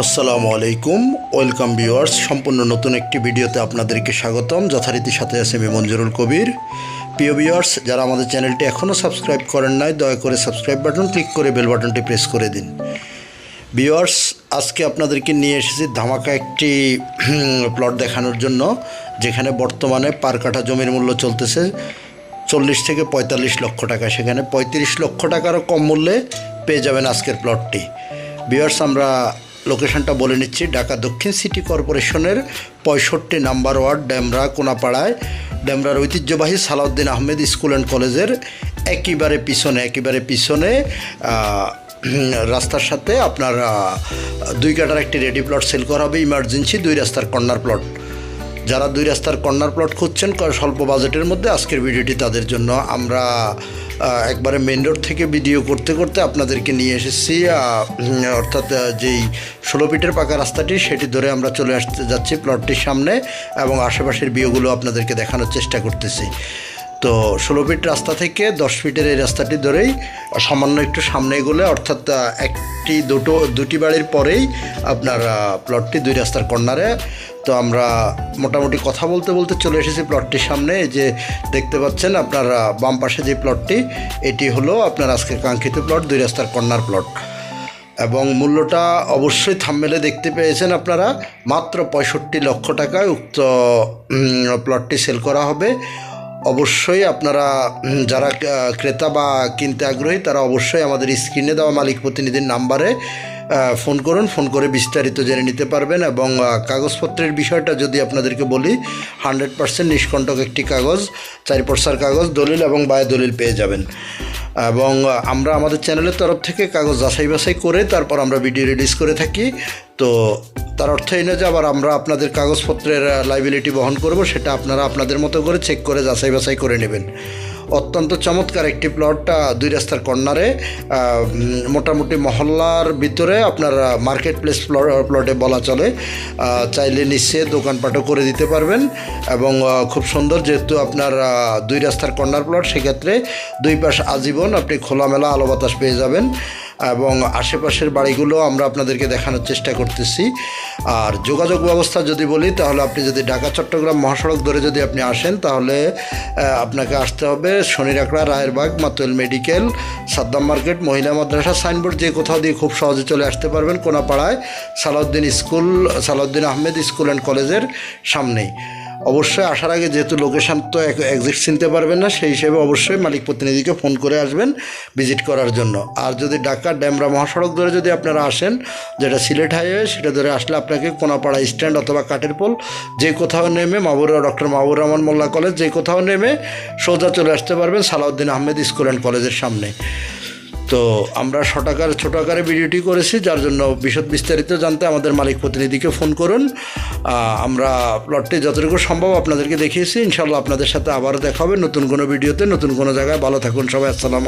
আসসালামু আলাইকুম, welcome viewers, সম্পূর্ণ নতুন একটি ভিডিওতে আপনাদেরকে স্বাগতম। যথারীতি সাথে আছে আমি মঞ্জুরুল কবির। প্রিয় ভিউয়ার্স, যারা আমাদের চ্যানেলটি এখনও সাবস্ক্রাইব করেন নাই, দয়া করে সাবস্ক্রাইব বাটন ক্লিক করে বেল বাটনটি প্রেস করে দিন। ভিউয়ার্স, আজকে আপনাদেরকে নিয়ে এসেছি ধামাকা একটি প্লট দেখানোর জন্য, যেখানে বর্তমানে পার কাঠা জমির মূল্য চলতেছে চল্লিশ থেকে পঁয়তাল্লিশ লক্ষ টাকা। সেখানে পঁয়ত্রিশ লক্ষ টাকারও কম মূল্যে পেয়ে যাবেন আজকের প্লটটি। বিয়ার্স আমরা লোকেশনটা বলে নিচ্ছি, ঢাকা দক্ষিণ সিটি কর্পোরেশনের পঁয়ষট্টি নাম্বার ওয়ার্ড ড্যামরা কোনাপাড়ায়। ড্যামরার ঐতিহ্যবাহী সালাউদ্দিন আহমেদ স্কুল অ্যান্ড কলেজের একেবারে পিছনে একেবারে পিছনে রাস্তার সাথে আপনার দুই কাটার একটি রেডি প্লট সেল করা হবে ইমার্জেন্সি দুই রাস্তার কর্নার প্লট যারা দুই রাস্তার কর্নার প্লট খুঁজছেন স্বল্প বাজেটের মধ্যে আজকের ভিডিওটি তাদের জন্য আমরা একবারে মেন রোড থেকে ভিডিও করতে করতে আপনাদেরকে নিয়ে এসেছি অর্থাৎ যেই ষোলো ফিটের পাকা রাস্তাটি, সেটি ধরে আমরা চলে আসতে যাচ্ছি প্লটটির সামনে এবং আশেপাশের বিয়েগুলো আপনাদেরকে দেখানোর চেষ্টা করতেছি। তো ষোলো ফিট রাস্তা থেকে দশ ফিটের এই রাস্তাটি ধরেই সামান্য একটু সামনে এগোলে, অর্থাৎ একটি, দুটো, দুটি বাড়ির পরেই আপনার প্লটটি দুই রাস্তার কর্নারে। তো আমরা মোটামুটি কথা বলতে বলতে চলে এসেছি প্লটটির সামনে। এই যে দেখতে পাচ্ছেন আপনার বাম পাশে যে প্লটটি এটি হলো আপনার আজকের কাঙ্ক্ষিত প্লট দুই রাস্তার কর্নার প্লট এবং মূল্যটা অবশ্যই থামমেলে দেখতে পেয়েছেন আপনারা। মাত্র পঁয়ষট্টি লক্ষ টাকায় উক্ত প্লটটি সেল করা হবে। অবশ্যই আপনারা যারা ক্রেতা বা কিনতে আগ্রহী, তারা অবশ্যই আমাদের স্ক্রিনে দেওয়া মালিক প্রতিনিধির নাম্বারে ফোন করুন, ফোন করে বিস্তারিত জেনে নিতে পারবেন এবং কাগজপত্রের বিষয়টা যদি আপনাদেরকে বলি, হান্ড্রেড পার্সেন্ট নিষ্কণ্টক একটি কাগজ চারি পর্সার কাগজ, দলিল এবং বায় দলিল পেয়ে যাবেন। এবং আমরা আমাদের চ্যানেলের তরফ থেকে কাগজ যাচাই বাছাই করে তারপর আমরা ভিডিও রিলিজ করে থাকি। তো তার অর্থ এই না যে আবার আমরা আপনাদের কাগজপত্রের লাইবিলিটি বহন করব, সেটা আপনারা আপনাদের মতো করে চেক করে যাচাই বাছাই করে নেবেন। অত্যন্ত চমৎকার একটি প্লট দুই রাস্তার কর্নারে মোটামুটি মহল্লার ভিতরে আপনার মার্কেট প্লেস প্লটে বলা চলে। চাইলে নিচে দোকানপাটও করে দিতে পারবেন এবং খুব সুন্দর যেহেতু আপনার দুই রাস্তার কর্নার প্লট, সেক্ষেত্রে দুই পাশ আজীবন আপনি খোলামেলা আলো বাতাস পেয়ে যাবেন। এবং আশেপাশের বাড়িগুলো আমরা আপনাদেরকে দেখানোর চেষ্টা করতেছি। আর যোগাযোগ ব্যবস্থা যদি বলি, তাহলে আপনি যদি ঢাকা, চট্টগ্রাম মহাসড়ক ধরে যদি আপনি আসেন, তাহলে আপনাকে আসতে হবে শনিরাকড়া, রায়েরবাগ, মাতুয়েল মেডিকেল, সাদ্দাম মার্কেট, মহিলা মাদ্রাসা, সাইনবোর্ড যে কোথাও দিয়ে খুব সহজে চলে আসতে পারবেন, কোনাপাড়ায় Salauddin school, Salauddin Ahmed school and কলেজের সামনেই। অবশ্যই আসার আগে যেহেতু লোকেশান তো এক্সিট চিনতে পারবেন না, সেই হিসেবে অবশ্যই মালিক প্রতিনিধিকে ফোন করে আসবেন ভিজিট করার জন্য। আর যদি ঢাকা ড্যামরা মহাসড়ক ধরে যদি আপনারা আসেন, যেটা সিলেট হাইওয়ে সেটা ধরে আসলে আপনাকে কোনাপাড়া স্ট্যান্ড অথবা কাঠের পোল, যে কোথাও নেমে মাহবুর ডক্টর মাহবুর রহমান মোল্লা কলেজ যে কোথাও নেমে সোজা চলে আসতে পারবেন সালাউদ্দিন আহমেদ স্কুল অ্যান্ড কলেজের সামনে। তো আমরা ছোট আকার ছোট আকারে ভিডিওটি করেছি, যার জন্য বিশদ বিস্তারিত জানতে আমাদের মালিক প্রতিনিধিকে ফোন করুন। আমরা প্লটটি যতটুকু সম্ভব আপনাদেরকে দেখিয়েছি। ইনশাল্লাহ আপনাদের সাথে আবার দেখা হবে নতুন কোনো ভিডিওতে, নতুন কোনো জায়গায়। ভালো থাকুন সবাই, আসসালাম